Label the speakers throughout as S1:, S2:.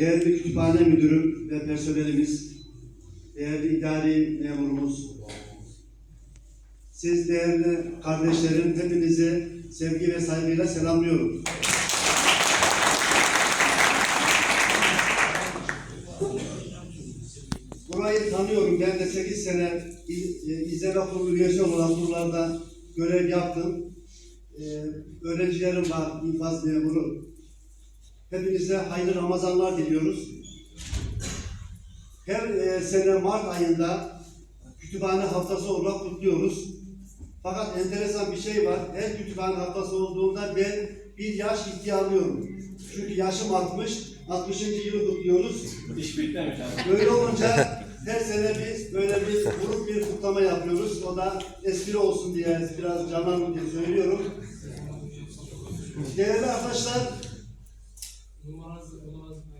S1: Değerli kütüphane müdürüm ve personelimiz, değerli idari memurumuz, siz değerli kardeşlerim hepinizi sevgi ve saygıyla selamlıyorum. Burayı tanıyorum. Ben de 8 sene İ- e, İzleme Kurulu üyesi olarak buralarda görev yaptım. Ee, öğrencilerim var, infaz memuru. Hepinize hayırlı Ramazanlar diliyoruz. Her e, sene Mart ayında kütüphane haftası olarak kutluyoruz. Fakat enteresan bir şey var. Her kütüphane haftası olduğunda ben bir yaş ihtiyarlıyorum. Çünkü yaşım 60, 60. yılı kutluyoruz.
S2: İş bitmemiş abi.
S1: Böyle olunca her sene biz böyle bir grup bir kutlama yapıyoruz. O da espri olsun diye biraz canlanın diye söylüyorum. Değerli arkadaşlar,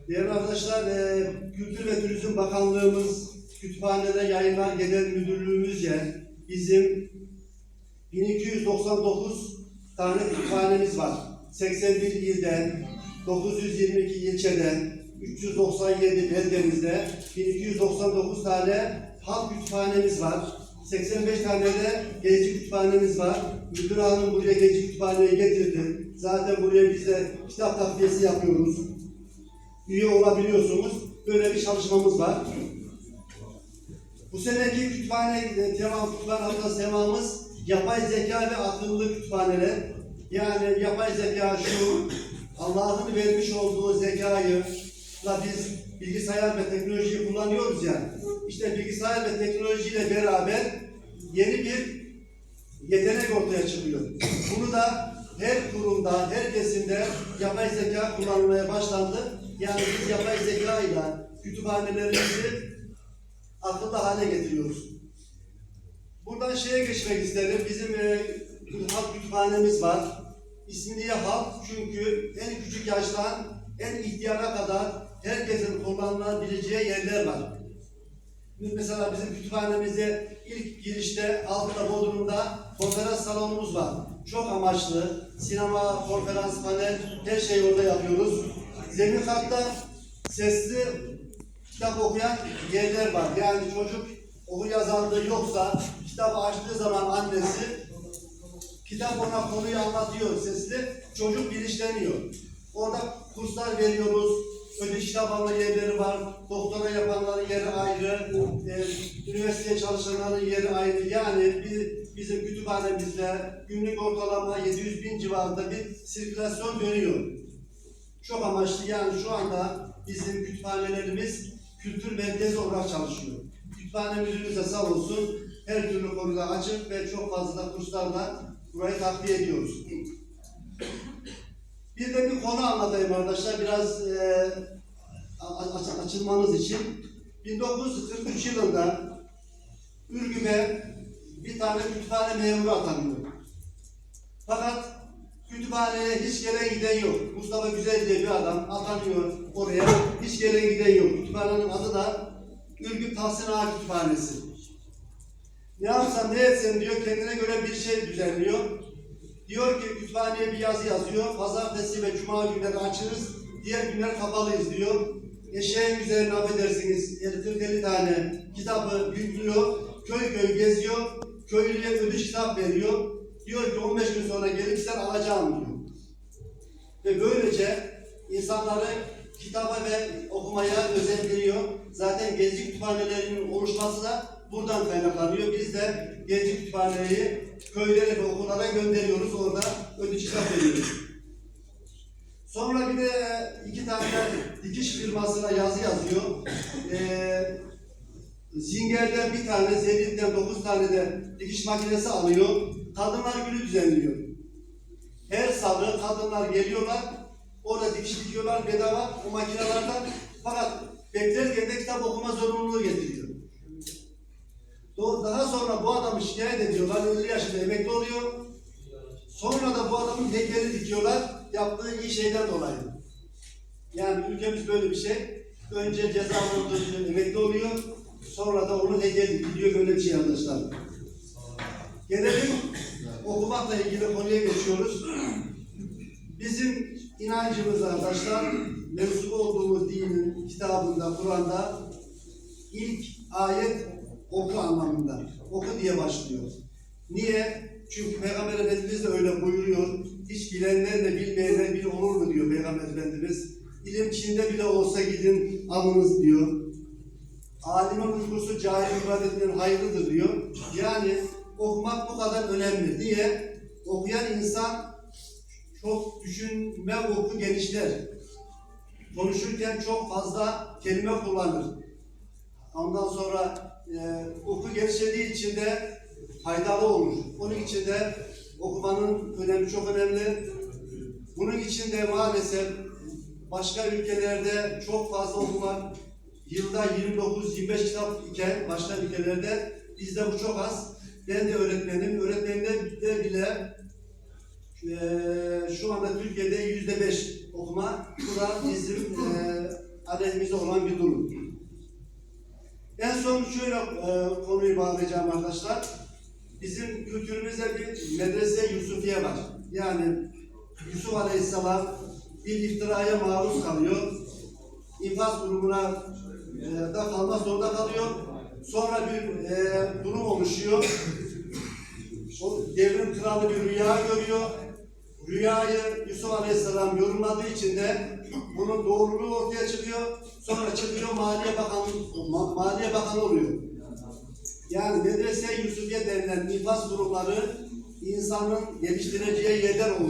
S1: değerli arkadaşlar, e, Kültür ve Turizm Bakanlığımız, Kütüphanede Yayınlar Genel Müdürlüğümüzce bizim 1299 tane kütüphanemiz var. 81 ilden, 922 ilçeden, 397 beldemizde 1299 tane halk kütüphanemiz var. 85 tane de gezi kütüphanemiz var. Müdür hanım buraya gezi kütüphaneyi getirdi. Zaten buraya biz de kitap takviyesi yapıyoruz. Üye olabiliyorsunuz. Böyle bir çalışmamız var. Bu seneki kütüphane e, tema, kütüphane haftası temamız yapay zeka ve akıllı kütüphaneler. Yani yapay zeka şu, Allah'ın vermiş olduğu zekayı la biz bilgisayar ve teknolojiyi kullanıyoruz ya. İşte bilgisayar ve teknolojiyle beraber yeni bir yetenek ortaya çıkıyor. Bunu da her kurumda, her kesimde yapay zeka kullanılmaya başlandı. Yani biz yapay zeka ile kütüphanelerimizi akıllı hale getiriyoruz. Buradan şeye geçmek isterim. Bizim e, halk kütüphanemiz var. İsmi niye halk? Çünkü en küçük yaştan en ihtiyara kadar herkesin kullanabileceği yerler var. Mesela bizim kütüphanemizde ilk girişte altta Bodrum'da konferans salonumuz var. Çok amaçlı. Sinema, konferans, panel her şeyi orada yapıyoruz. Zemin katta sesli kitap okuyan yerler var. Yani çocuk oku yazarlığı yoksa kitabı açtığı zaman annesi kitap ona konuyu anlatıyor sesli. Çocuk bilinçleniyor. Orada kurslar veriyoruz. Kitap alma yerleri var. Doktora yapanların yeri ayrı. E, üniversiteye çalışanların yeri ayrı. Yani bir, bizim kütüphanemizde günlük ortalama 700 bin civarında bir sirkülasyon dönüyor. Çok amaçlı yani şu anda bizim kütüphanelerimiz kültür merkezi olarak çalışıyor. Kütüphane müdürümüz de sağ olsun her türlü konuda açık ve çok fazla kurslarla burayı takviye ediyoruz. Bir de bir konu anlatayım arkadaşlar biraz e, açılmanız için. 1943 yılında Ürgüp'e bir tane kütüphane memuru atanıyor. Fakat kütüphaneye hiç gelen giden yok. Mustafa Güzel diye bir adam atanıyor oraya. Hiç gelen giden yok. Kütüphanenin adı da Ürgüp Tahsin Ağa Kütüphanesi. Ne yapsam ne etsem diyor, kendine göre bir şey düzenliyor. Diyor ki kütüphaneye bir yazı yazıyor. Pazartesi ve cuma günleri açırız, diğer günler kapalıyız diyor. Eşeğin üzerine affedersiniz 50 tane kitabı yüklüyor. Köy köy geziyor. Köylüye ödüş kitap veriyor. Diyor ki 15 gün sonra gelirsen alacağım diyor. Ve böylece insanları kitaba ve okumaya özendiriyor. Zaten gezi kütüphanelerinin oluşması da buradan kaynaklanıyor. Biz de gezi kütüphaneyi köylere ve okullara gönderiyoruz. Orada ödüş kitap veriyoruz. Sonra bir de iki tane dikiş firmasına yazı yazıyor. Ee, Zinger'den bir tane, Zeytin'den dokuz tane de dikiş makinesi alıyor. Kadınlar günü düzenliyor. Her salı kadınlar geliyorlar. Orada dikiş dikiyorlar bedava o makinelerden. Fakat beklerken de kitap okuma zorunluluğu getiriyor. Sonra bu adamı şikayet ediyorlar. 50 yaşında emekli oluyor. Sonra da bu adamın heykeli dikiyorlar. Yaptığı iyi şeyden dolayı. Yani ülkemiz böyle bir şey. Önce cezalandırılıyor, emekli oluyor. Sonra da onu hediye gidiyor böyle bir şey arkadaşlar. Gelelim okumakla ilgili konuya geçiyoruz. Bizim inancımız arkadaşlar mensup olduğumuz dinin kitabında, Kur'an'da ilk ayet oku anlamında. Oku diye başlıyor. Niye? Çünkü Peygamber Efendimiz de öyle buyuruyor. Hiç bilenler de bilmeyenler bir olur mu diyor Peygamber Efendimiz. İlim Çin'de bile olsa gidin alınız diyor. Alimin uykusu cahil ibadetinden hayırlıdır diyor. Yani okumak bu kadar önemli diye okuyan insan çok düşünme oku genişler. Konuşurken çok fazla kelime kullanır. Ondan sonra e, oku genişlediği için de faydalı olur. Onun için de okumanın önemi çok önemli. Bunun için de maalesef başka ülkelerde çok fazla okumak yılda 29-25 kitap iken başka ülkelerde bizde bu çok az. Ben de öğretmenim. Öğretmenimde de bile eee, şu anda Türkiye'de yüzde beş okuma. Bu da bizim aleyhimize olan bir durum. Son şöyle eee, konuyu bağlayacağım arkadaşlar. Bizim kültürümüzde bir medrese Yusufiye var. Yani Yusuf Aleyhisselam bir iftiraya maruz kalıyor. İnfaz durumuna e, da kalma zorunda kalıyor. Sonra bir e, durum oluşuyor. O devrin kralı bir rüya görüyor. Rüyayı Yusuf Aleyhisselam yorumladığı için de bunun doğruluğu ortaya çıkıyor. Sonra çıkıyor Maliye Bakanı, Ma- Maliye Bakanı oluyor. Yani medrese Yusufiye denilen infaz durumları insanın geliştireceği yerler olmalı.